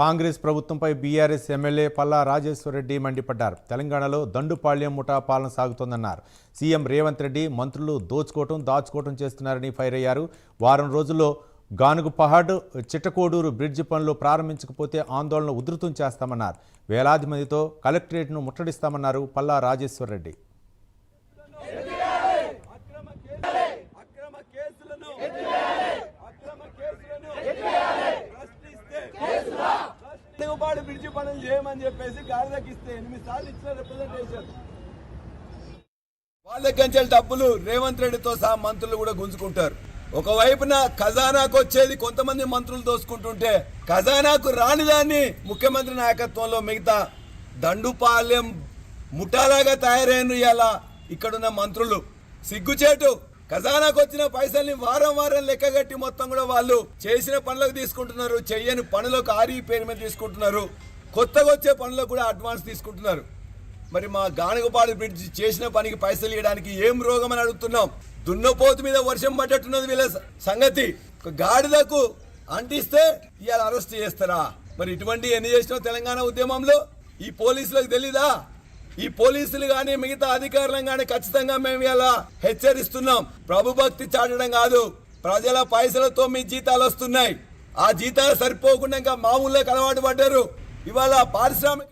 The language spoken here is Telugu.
కాంగ్రెస్ ప్రభుత్వంపై బీఆర్ఎస్ ఎమ్మెల్యే పల్లా రాజేశ్వరరెడ్డి మండిపడ్డారు. తెలంగాణలో దండుపాళ్యం ముఠా పాలన సాగుతోందన్నారు. సీఎం రేవంత్ రెడ్డి మంత్రులు దోచుకోవటం దాచుకోవటం చేస్తున్నారని ఫైర్ అయ్యారు. వారం రోజుల్లో గానుగు పహాడ్ చిట్టకోడూరు బ్రిడ్జి పనులు ప్రారంభించకపోతే ఆందోళన ఉధృతం చేస్తామన్నారు. వేలాది మందితో కలెక్టరేట్ను ముట్టడిస్తామన్నారు పల్లా రాజేశ్వరరెడ్డి. తెలుగుబాటు విడిచి పనులు చేయమని చెప్పేసి గాడిదకి ఇస్తే ఎనిమిది సార్లు ఇచ్చిన రిప్రజెంటేషన్ వాళ్ళకి డబ్బులు రేవంత్ రెడ్డితో సహా మంత్రులు కూడా గుంజుకుంటారు. ఒకవైపున ఖజానాకు వచ్చేది కొంతమంది మంత్రులు దోసుకుంటుంటే ఖజానాకు రాని దాన్ని ముఖ్యమంత్రి నాయకత్వంలో మిగతా దండుపాలెం ముఠాలాగా తయారైన ఇలా ఇక్కడున్న మంత్రులు. సిగ్గుచేటు ఖజానాకు వచ్చిన పైసల్ని వారం వారం లెక్కగట్టి మొత్తం కూడా వాళ్ళు చేసిన పనులకు తీసుకుంటున్నారు చెయ్యని పనులకు ఆరి పేరు మీద తీసుకుంటున్నారు కొత్తగా వచ్చే పనులకు కూడా అడ్వాన్స్ తీసుకుంటున్నారు. మరి మా గానగపాడు బ్రిడ్జ్ చేసిన పనికి పైసలు ఇవ్వడానికి ఏం రోగం అని అడుగుతున్నాం. దున్నపోతు మీద వర్షం పడ్డట్టున్నది వీళ్ళ స- సంగతి. గాడిదకు అంటిస్తే ఇవాళ అరెస్ట్ చేస్తారా? మరి ఇటువంటి ఎన్ని చేసినావు తెలంగాణ ఉద్యమంలో ఈ పోలీసులకు తెలీదా? ఈ పోలీసులు కానీ మిగతా అధికారులను కానీ ఖచ్చితంగా మేము ఇలా హెచ్చరిస్తున్నాం. ప్రభుభక్తి చాటడం కాదు. ప్రజల పైసలతో మీ జీతాలు వస్తున్నాయి. ఆ జీతాలు సరిపోకుండా ఇంకా మా ఊళ్ళోకి అలవాటు పడ్డారు. ఇవాళ పారిశ్రామిక